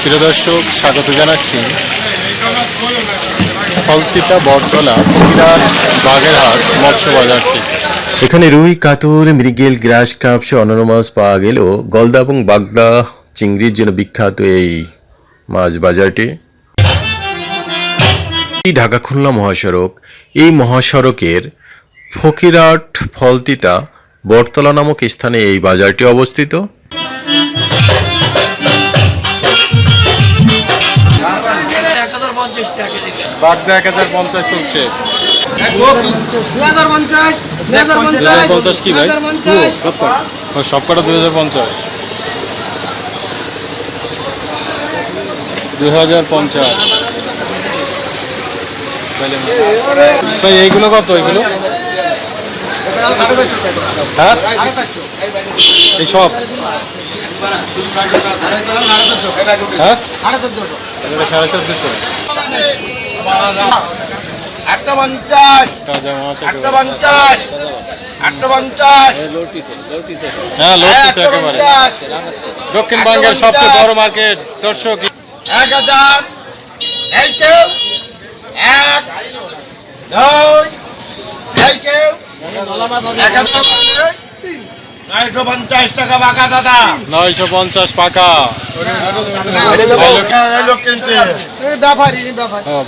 প্রিয় দর্শক, স্বাগত জানাচ্ছি। ফলতিতা বটতলা ফকিরার বাগেরহাট মৎস্য বাজার থেকে। এখানে রুই, কাতল, মৃগেল, গ্রাস কাপ সহ অন্যান্য মাছ পাওয়া গেলেও গলদা এবং বাগদা চিংড়ির জন্য বিখ্যাত এই মাছ বাজারটি। ঢাকা খুলনা মহাসড়ক, এই মহাসড়কের ফকিরহাট ফলতিতা বটতলা নামক স্থানে এই বাজারটি অবস্থিত। বাগদা এক হাজার পঞ্চাশ চলছে। পঞ্চাশ কি ভাই? ও, সব কটা দুই হাজার পঞ্চাশ। দুই হাজার পঞ্চাশ। ভাই এইগুলো কত এইগুলো? হ্যাঁ? এই সব? হ্যাঁ? সাড়ে চোদ্দশো একটা পঞ্চাশ তাজা মাছ একটা। পঞ্চাশ একটা পঞ্চাশ। হ্যাঁ একটা একেবারে। দক্ষিণবঙ্গের সবচেয়ে বড় মার্কেট দর্শক। এক হাজার এই কেউ এক দুই এই কেউ এক হাজার তিন। নয়শো পঞ্চাশ টাকা বাঁকা দাদা। নয়শো পঞ্চাশ পাকা।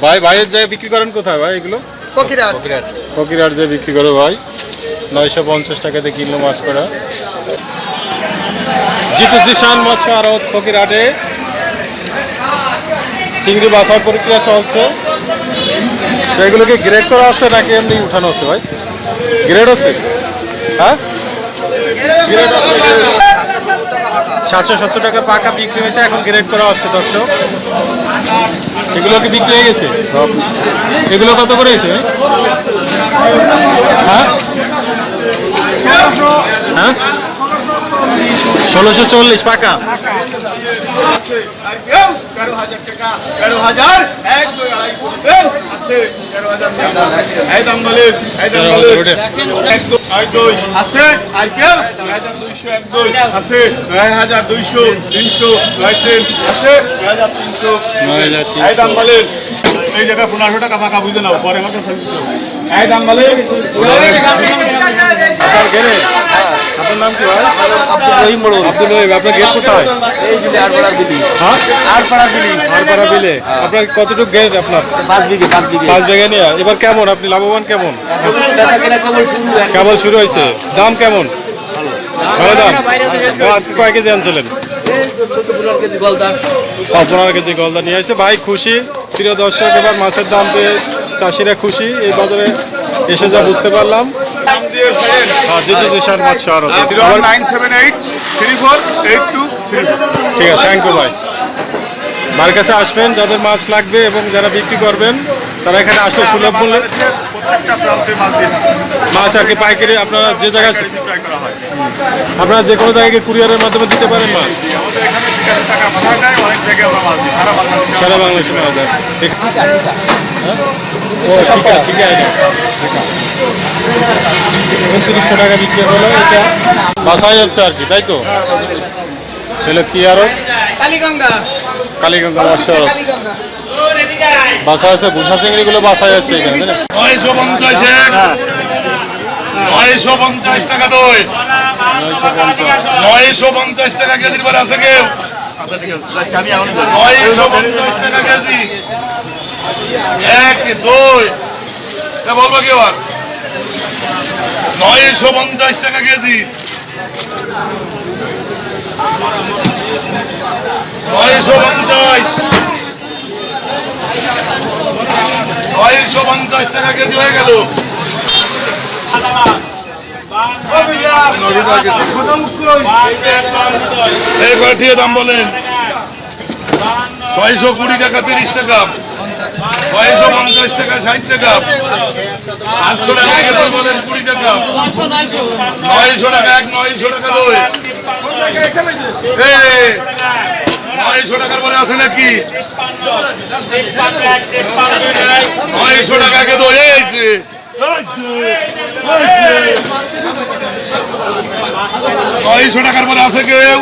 ভাই ভাইয়ের বিক্রি করেন কোথায় ভাই এগুলো? ফকিরার ফকিরার যে বিক্রি করো ভাই। নয়শো পঞ্চাশ টাকাতে মাছ করা জিতু জিশান মৎস্য আড়ত ফকিরহাটে চিংড়ি বাছার প্রক্রিয়া চলছে। এগুলোকে গ্রেড করা আছে নাকি এমনি উঠানো আছে ভাই? গ্রেড আছে? হ্যাঁ? গ্রেড আছে সাতশো সত্তর টাকা পাকা বিক্রি হয়েছে এখন গ্রেড করা হচ্ছে দর্শক। এগুলো কি বিক্রি হয়ে গেছে? সব। এগুলো কত করে এসে হ্যাঁ? হ্যাঁ? ষোলোশো চল্লিশ পাকা। তেরো হাজার টাকা। তেরো হাজার? এক দুই আড়াই আছে তেরো হাজার এই দাম বলে এই দাম তেরো বলে হাজার ওঠে। এক দুই আড়াই দুই। আছে? আর কেউ দুইশো এক দুই। আছে? নয় হাজার দুইশো তিনশো নয় তিন। আছে? নয় হাজার তিনশো। নয় হাজার তিনশো। এই দাম বলে এই জায়গায় পনেরোশো টাকা ফাঁকা বুঝে নাও পরে এই দাম বলে? আপনার নাম কি ভাই? আব্দুল রহিম আব্দুল রহিম আপনার গেট কোথায়? এই যে হ্যাঁ? আরপাড়া বিলে আপনার কতটুকু গেট আপনার? পাঁচ বিঘে পাঁচ বিঘে। পাঁচ বেগে নিয়ে। এবার কেমন? আপনি লাভবান কেমন? টাকা কেবল শুরু হয়েছে। দাম কেমন? ভালো। দাম? আজকে কয় কেজি আনছিলেন? পনেরো কেজি গলদা নিয়ে আসছে ভাই খুশি। প্রিয় দর্শক এবার মাছের দাম পেয়ে চাষিরা খুশি। এই বাজারে এসে যা বুঝতে পারলাম। হ্যাঁ ঠিক আছে থ্যাংক ইউ ভাই মার কাছে আসবেন যাদের মাছ লাগবে এবং যারা বিক্রি করবেন তারা এখানে আসলে সুলভ মূল্যে মাছ আর কি পাইকারি আপনারা যে জায়গায় হয়। আপনারা যে কোনো জায়গায় কুরিয়ারের মাধ্যমে দিতে পারেন মাছ। আমরা সারা বাংলাদেশে পাওয়া যায় ঠিক ও ঠিক আছে ঠিক আছে উনত্রিশশো টাকা বিক্রি হলো এটা। বাসায় যাচ্ছে আর কি তাই তো? তাহলে কি আরও? কালীগঙ্গা। কালীগঙ্গা মৎস্য বাসা আছে ভূষা চিংড়িগুলো বাসায় না? নয়শো পঞ্চাশে নয়শো পঞ্চাশ টাকা দই। নয়শো পঞ্চাশ টাকা কেজির পরে আছে কেউ। নয়শো পঞ্চাশ টাকা কেজি। এক দুই। বলব কেউ আর নয়শো পঞ্চাশ টাকা কেজি। নয়শো। পঞ্চাশ নয়শো। পঞ্চাশ টাকা কেজি হয়ে গেল এই কয়টির দাম বলেন ছয়শো কুড়ি টাকা তিরিশ টাকা ছয়শো পঞ্চাশ টাকা ষাট টাকা সাতশো টাকা বলেন কুড়ি টাকা নয়শো টাকা এক নয়শো টাকা দই। নয়শো টাকার বলে আছে নাকি? নয়শো টাকা কে দই এই যে। নয়শো টাকার পরে আছে কেউ?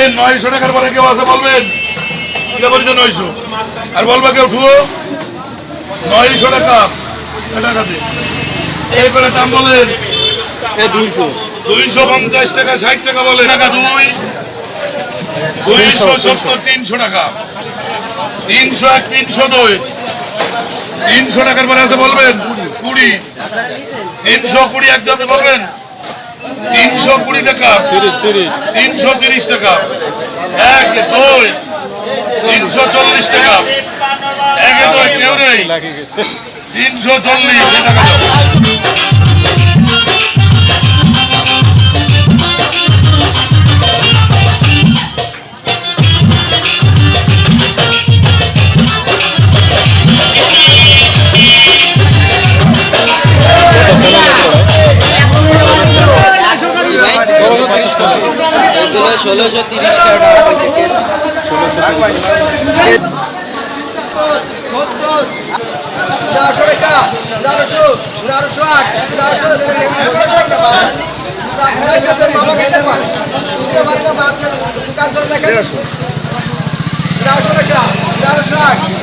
এই নয়শো টাকার পরে কেউ আছে বলবেন? বলছে নয়শো? আর বলবা কেউ, ঠুয়ো? নয়শো টাকা। এ টাকাতে এইবারে দাম বলেন। দুইশো। দুইশো পঞ্চাশ টাকা ষাট টাকা বলে। টাকা দুই দুইশো সত্তর তিনশো টাকা। তিনশো এক তিনশো দুই। তিনশো টাকার পরে আছে বলবেন? কুড়ি। তিনশো কুড়ি একদম বলবেন? তিনশো কুড়ি টাকা। তিরিশ তিরিশ। তিনশো তিরিশ টাকা। এক দুই। তিনশো চল্লিশ টাকা। এক দুই কেউ নেই। গেছে। তিনশো চল্লিশ। টাকা ষোলোশো তিরিশ টাকা চারশো টাকা আট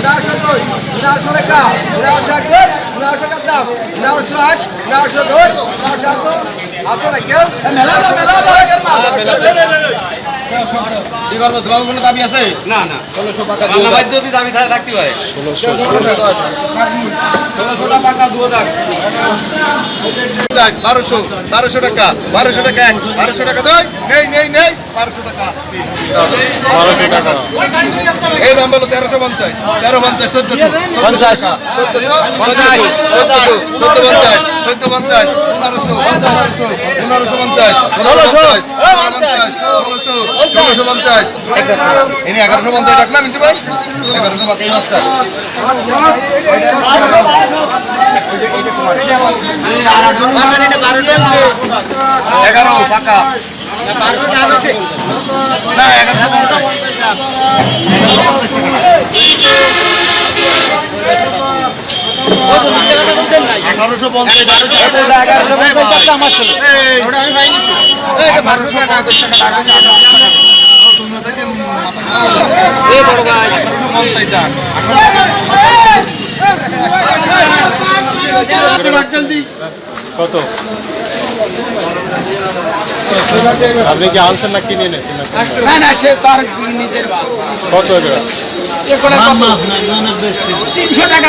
চারশো চারশো টাকা চারশো আট চারশো দুই টাকা চারশো আট আট কেউ মেলা দাও মেলা তোমার কোনো দাবি আছে? না না। ষোলোশো টাকা বাংলা বাদ্য যদি দাবি থাকে রাখতে পারে? বারোশো বারোশো টাকা বারোশো টাকা এক বারোশো টাকা দুই নেই নেই নেই বারোশো টাকা। বারোশো টাকা। এই দাম বলো তেরোশো পঞ্চাশ। তেরো পঞ্চাশ চোদ্দশো। পঞ্চাশ। চোদ্দশো পঞ্চাশ। চোদ্দশো চোদ্দ পঞ্চাশ। চোদ্দ পঞ্চাশ। পনেরোশো পনেরোশো পনেরোশো পঞ্চাশ। পনেরোশো ষোলোশো ষোলোশো পঞ্চাশ। এনে এগারোশো পঞ্চাশ ডাকলাম মিন্টু ভাই? এগারোশো পঞ্চাশ এগারো পাকা। না এগারোশো পঞ্চাশ এগারোশো পঞ্চাশ আমার ছিল বারোশো টাকা এই বড় ভাই কত আপনি কি আনছেন না কিনে এনেছেন? না না না সে তার নিজের কত এগুলো তিনশো টাকা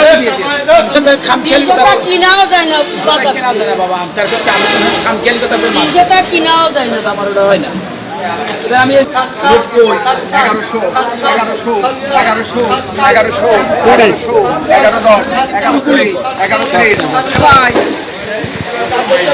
খামখেয়ালি তিনশো টাকা কিনাও যায় না বাজার কেনা যায় না বাবা। খামখেয়ালি কথা তিনশো টাকা কিনাও যায় না আমার ওটা হয় না। এটা আমি নব্বই এগারোশো এগারোশো এগারোশো এগারোশো এগারোশো এগারো দশ এগারো কুড়ি এগারো ত্রিশ ছয়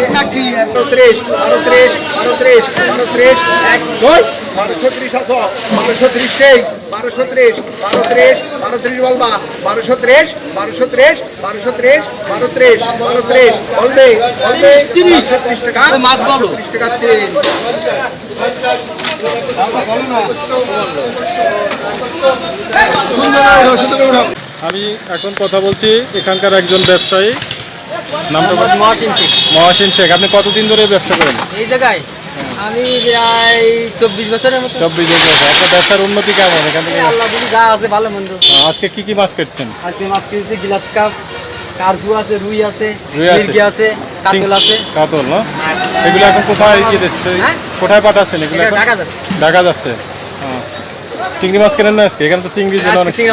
আপনার কি? বারো ত্রিশ বারো ত্রিশ বারো ত্রিশ বারো ত্রিশ এক দুই। বারোশো ত্রিশ আছো। বারোশো ত্রিশ নেই। বারোশো ত্রিশ বারো ত্রিশ বারো ত্রিশ বলবা। বারোশো ত্রিশ বারোশো ত্রিশ বারোশো ত্রিশ বারো ত্রিশ বারো ত্রিশ। বলবে বলবে। বারোশো ত্রিশ টাকা। বারোশো ত্রিশ টাকা তিন। আমি এখন কথা বলছি এখানকার একজন ব্যবসায়ী। নামটা মহাসিন শেখ। মহাসিন শেখ আপনি কতদিন ধরে ব্যবসা করেন? এই জায়গায় আমি প্রায় চব্বিশ বছরের মতো। চব্বিশ বছর আপনার ব্যবসার উন্নতি কেমন? এখান থেকে আল্লাহ দিদি যা আছে ভালো মন্দ। আজকে কি কি মাছ কাটছেন? আজকে মাছ গ্লাস কাপ কার্পু আছে রুই আছে রুই আছে। আছে কাতল আছে। কাতল না? এগুলো এখন কোথায় দিচ্ছে হ্যাঁ? কোথায় পাঠাচ্ছেন এগুলো ঢাকা ঢাকা যাচ্ছে। হ্যাঁ। চিংড়ি মাছ কেনেন না আজকে? এখানে তো চিংড়ি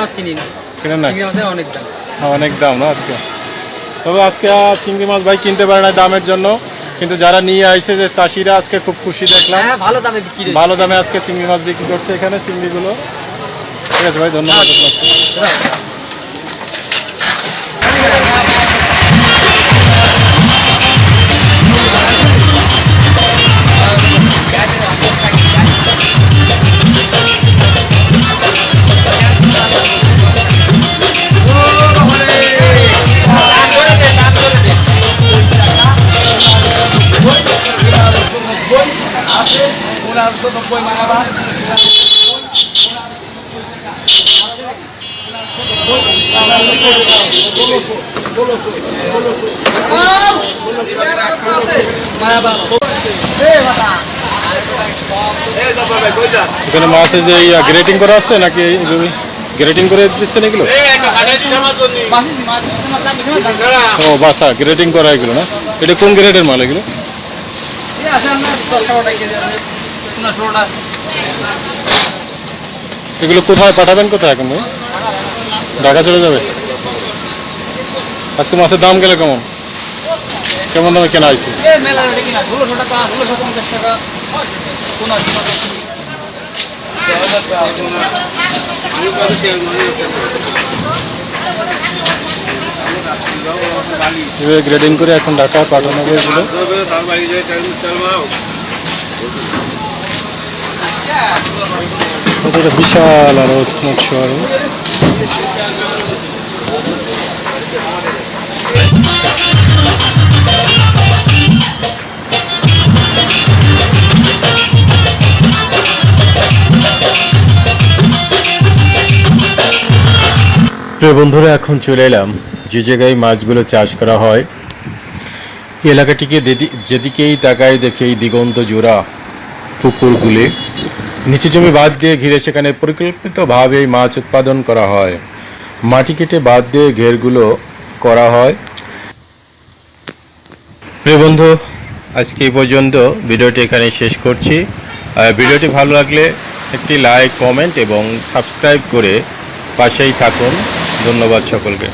মাছ কিনি না। কেনেন না চিংড়ি মাছের অনেক দাম। হ্যাঁ, অনেক দাম না আজকে? তবে আজকে চিংড়ি মাছ ভাই কিনতে পারে না দামের জন্য। কিন্তু যারা নিয়ে আইছে যে চাষিরা আজকে খুব খুশি দেখলাম। হ্যাঁ ভালো দামে বিক্রি ভালো দামে আজকে চিংড়ি মাছ বিক্রি করছে এখানে চিংড়িগুলো। ঠিক আছে ভাই ধন্যবাদ। এখানে মাছের যে গ্রেটিং করা আছে নাকি গ্রেটিং করে দিচ্ছেন এগুলো? ও বাসা গ্রেটিং করা এগুলো না? এটা কোন গ্রেডের মাল এগুলো এই আছে আপনার দশ টাকা কেজি আছে না ষোলোটা এগুলো কোথায় পাঠাবেন কোথায় এখন ভাই? ঢাকা চলে যাবে? আজকে মাছের দাম গেলে কেমন? কেমন দামে কেনা হয়েছে? গ্রেডিং করে এখন ঢাকায় পাঠানো হবে এটা বিশাল আরও মৎস্য আরও প্রিয় বন্ধুরা, এখন চলে এলাম। যে জায়গায় মাছগুলো চাষ করা হয়, এলাকাটিকে যেদি- যেদিকেই তাকায় দেখে এই দিগন্ত জোড়া পুকুরগুলি। নিচু জমি বাদ দিয়ে ঘিরে সেখানে পরিকল্পিতভাবে মাছ উৎপাদন করা হয়। মাটি কেটে বাদ দিয়ে ঘেরগুলো করা হয়। প্রিয় বন্ধু, আজকে এই পর্যন্ত ভিডিওটি এখানে শেষ করছি। ভিডিওটি ভালো লাগলে একটি লাইক, কমেন্ট এবং সাবস্ক্রাইব করে পাশেই থাকুন। ধন্যবাদ সকলকে।